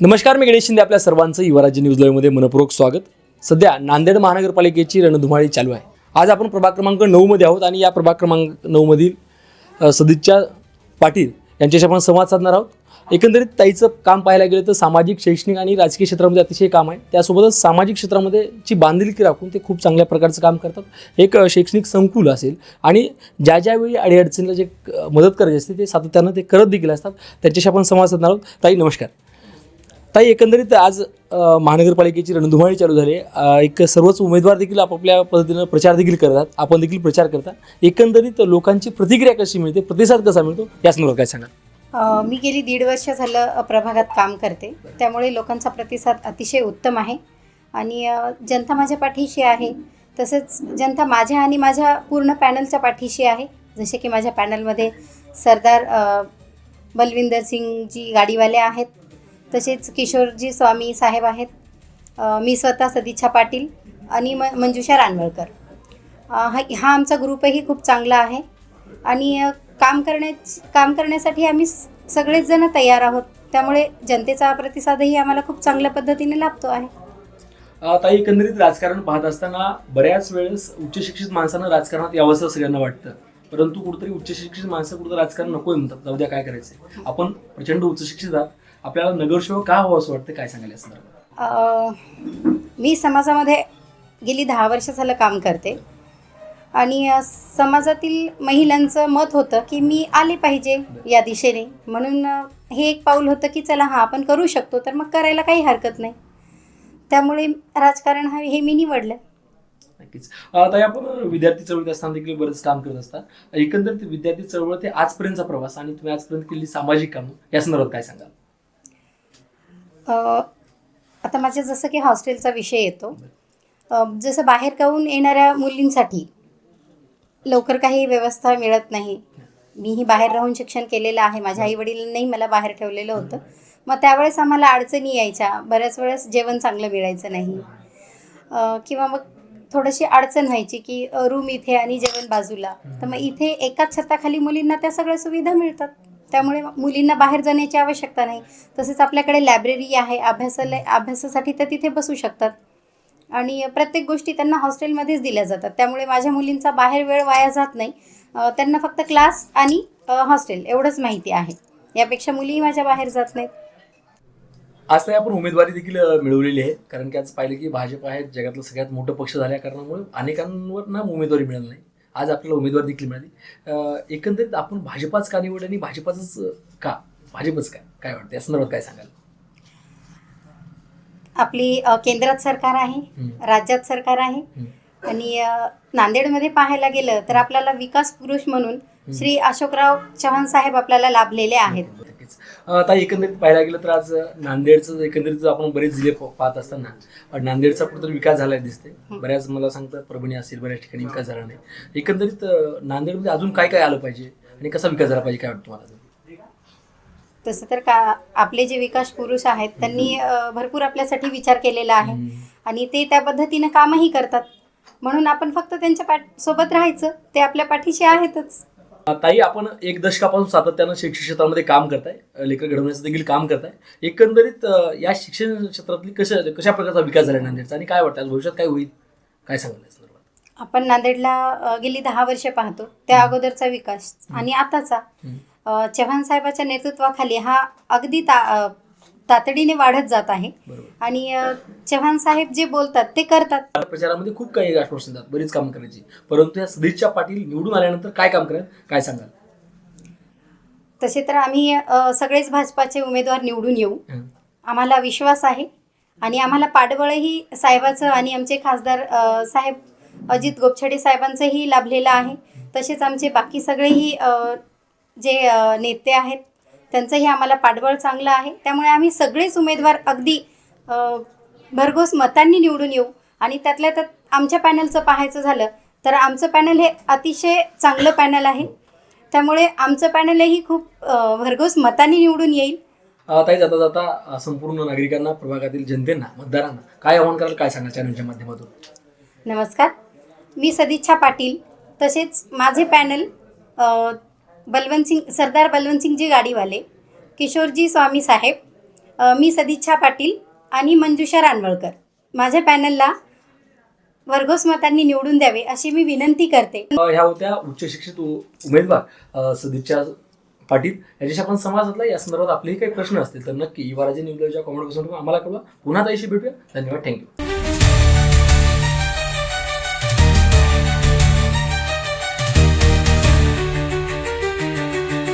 नमस्कार मी गणेश शिंदे आपल्या सर्वांचं युवराज्य न्यूज लाईव्हमध्ये मनपूर्वक स्वागत. सध्या नांदेड महानगरपालिकेची रणधुमाळी चालू आहे. आज आपण प्रभाग क्रमांक नऊमध्ये आहोत आणि या प्रभाग क्रमांक नऊमधील सदिच्छा पाटील यांच्याशी आपण संवाद साधणार आहोत. एकंदरीत ताईचं काम पाहायला गेलं तर सामाजिक शैक्षणिक आणि राजकीय क्षेत्रामध्ये अतिशय काम आहे. त्यासोबतच सामाजिक क्षेत्रामध्ये ची बांधिलकी राखून ते खूप चांगल्या प्रकारचं काम करतात. एक शैक्षणिक संकुल असेल आणि ज्या ज्यावेळी अडीअडचणीला जे मदत करायची असते ते सातत्यानं ते करत देखील असतात. त्यांच्याशी आपण संवाद साधणार आहोत. ताई नमस्कार. ताई एकंदरीत आज अ, महानगरपालिकेची रणधुमाळी चालू झाली आहे. अ, एक सर्वच उमेदवार देखील आपापल्या पद्धतीनं प्रचार देखील करतात. आपण देखील प्रचार करता. एकंदरीत लोकांची प्रतिक्रिया कशी मिळते? प्रतिसाद कसा मिळतो? या संदर्भात काय सांगा अ, मी गेली दीड वर्ष झालं अ, प्रभागात काम करते. त्यामुळे लोकांचा प्रतिसाद अतिशय उत्तम आहे. आणि अ, जनता माझ्या पाठीशी आहे. तसेच जनता माझ्या आणि माझ्या पूर्ण पॅनलच्या पाठीशी आहे. जसे की माझ्या पॅनलमध्ये सरदार अ, बलविंदर सिंगजी गाडीवाले आहेत. तसेच किशोरजी स्वामी साहेब आहेत. मी स्वतः सदिच्छा पाटील आणि म मंजुषा रानवळकर. हा हा आमचा ग्रुपही खूप चांगला आहे. आणि काम करण्या काम करण्यासाठी आम्ही सगळेच जण तयार आहोत. त्यामुळे जनतेचा प्रतिसादही आम्हाला खूप चांगल्या पद्धतीने लाभतो आहे. आता ताई एकंदरीत राजकारण पाहत असताना बऱ्याच वेळेस उच्च शिक्षित माणसानं राजकारणात यावं असं सगळ्यांना वाटतं. परंतु कुठेतरी उच्च शिक्षित माणसं कुठं राजकारण नकोय म्हणतात. जाऊ द्या काय करायचं आपण प्रचंड उच्च शिक्षित आहात. आपल्याला नगरसेवक का हवं असं वाटतं? काय सांगायला संदर्भात? अ, मी समाजामध्ये गेली दहा वर्ष झालं काम करते. आणि अ, समाजातील महिलांचं मत होतं की मी आले पाहिजे या दिशेने. म्हणून अ, हे एक पाऊल होतं की चला हां आपण करू शकतो तर मग करायला काही हरकत नाही. त्यामुळे राजकारण हा हे मी निवडलं. नक्कीच. अ, ताई आपण विद्यार्थी चळवळीत असताना देखील बरेच काम करत असतात एकंदरीत विद्यार्थी चळवळ ते आजपर्यंतचा प्रवास आणि तुम्ही आजपर्यंत केलेली सामाजिक कामं या संदर्भात काय सांगाल? आता माझ्या जसं की हॉस्टेलचा विषय येतो. जसं बाहेर गाऊन येणाऱ्या मुलींसाठी लवकर काही व्यवस्था मिळत नाही. मीही बाहेर राहून शिक्षण केलेलं आहे. माझ्या आईवडिलांनाही मला बाहेर ठेवलेलं होतं. मग त्यावेळेस आम्हाला अडचणी यायच्या. बऱ्याच वेळेस जेवण चांगलं मिळायचं नाही. किंवा मग थोडीशी अडचण व्हायची की रूम इथे आणि जेवण बाजूला. तर मग इथे एकाच छताखाली मुलींना त्या सगळ्या सुविधा मिळतात. त्यामुळे मुलींना बाहेर जाण्याची आवश्यकता नाही. तसेच आपल्याकडे लायब्ररी आहे अभ्यासालय अभ्यासासाठी तर तिथे बसू शकतात. आणि प्रत्येक गोष्टी त्यांना हॉस्टेलमध्येच दिल्या जातात. त्यामुळे माझ्या मुलींचा बाहेर वेळ वाया जात नाही. त्यांना फक्त क्लास आणि हॉस्टेल एवढंच माहिती आहे. यापेक्षा मुलीही माझ्या बाहेर जात नाहीत. आज तरी आपण उमेदवारी देखील मिळवलेली आहे. कारण की आज पाहिलं की भाजप आहे जगातलं सगळ्यात मोठं पक्ष झाल्या कारणामुळे अनेकांवर ना उमेदवारी मिळाली नाही. आज आपल्याला उमेदवारी देखील मिळाली. एकंदरीत आपण भाजपाच का निवड आणि भाजपाचंच का? भाजपच काय काय वाटतं? या संदर्भात काय सांगाल? आपली केंद्रात सरकार आहे. राज्यात सरकार आहे. आणि नांदेडमध्ये पाहायला गेलं तर आपल्याला विकास पुरुष म्हणून श्री अशोकराव चव्हाण साहेब आपल्याला लाभलेले आहेत. आता एकंदरीत पाहायला गेलं तर आज नांदेडचं एकंदरीत आपण बरेच जिल्हे पाहत असताना नांदेडचा कुठेतरी विकास झालाय दिसते बऱ्याच मला सांगतात परभणी असेल बऱ्याच ठिकाणी विकास झाला नाही. एकंदरीत नांदेडमध्ये अजून काय काय आलं पाहिजे आणि कसा विकास झाला पाहिजे काय वाटतं मला तसं तर का आपले जे विकास पुरुष आहेत त्यांनी भरपूर आपल्यासाठी विचार केलेला आहे. आणि ते त्या पद्धतीनं कामही करतात. म्हणून आपण फक्त त्यांच्या पाठ सोबत राहायचं. ते आपल्या पाठीशी आहेतच. ताई आपण एक दशकापासून सातत्यानं शिक्षण क्षेत्रामध्ये काम करताय. लेकर घडवण्याचं देखील काम करताय. एकंदरीत या शिक्षण क्षेत्रातली कशा कशा प्रकारचा विकास झाला नांदेडचा आणि काय वाटतं? भविष्यात काय होईल? काय संदर्भात? आपण नांदेडला गेली दहा वर्ष पाहतो. त्या अगोदरचा विकास आणि आताचा. चव्हाण साहेबाच्या नेतृत्वाखाली हा अगदी ता तातडीने वाढत जात आहे. बरोबर. आणि अ, चव्हाण साहेब जे बोलतात ते करतात. प्रचारामध्ये खूप काही आश्वासन देतात बरीच कामं करायची. परंतु या सदिच्छा पाटील निवडून आल्यानंतर काय काम कराल काय सांगाल? तसे तर आम्ही अ, सगळेच भाजपाचे उमेदवार निवडून येऊ. हं. आम्हाला विश्वास आहे. आणि आम्हाला पाठबळही साहेबाचं आणि आमचे खासदार अ, साहेब अजित गोपछडे साहेबांचंही लाभलेलं आहे. तसेच आमचे बाकी सगळेही अ, जे अ, नेते आहेत त्यांचंही आम्हाला पाठबळ चांगलं आहे. त्यामुळे आम्ही सगळेच उमेदवार अगदी भरघोस मतांनी निवडून येऊ. आणि त्यातल्या त्यात आमच्या पॅनलचं पाहायचं झालं तर आमचं पॅनल हे अतिशय चांगलं पॅनल आहे. त्यामुळे आमचं पॅनलही खूप भरघोस मतांनी निवडून येईल. ताई जाता जाता संपूर्ण नागरिकांना प्रभागातील जनतेना मतदारांना काय आव्हान कराल काय सांगाल चॅनलच्या माध्यमातून? नमस्कार. मी सदिच्छा पाटील तसेच माझे पॅनल बलवंतसिंग सरदार बलवंतसिंगजी गाडीवाले किशोरजी स्वामी साहेब मी सदिच्छा पाटील आणि मंजुषा रानवळकर. माझ्या पॅनलला वर्गोस मतांनी निवडून द्यावे अशी मी विनंती करते. ह्या होत्या उच्च शिक्षित उमेदवार सदिच्छा पाटील. याच्याशी आपण समाजातला या संदर्भात आपलेही काही प्रश्न असतील तर नक्की युवराजे न्यूजच्या कॉमेंट बसून आम्हाला कळवा. पुन्हा त्याशी भेटूया. धन्यवाद. थँक्यू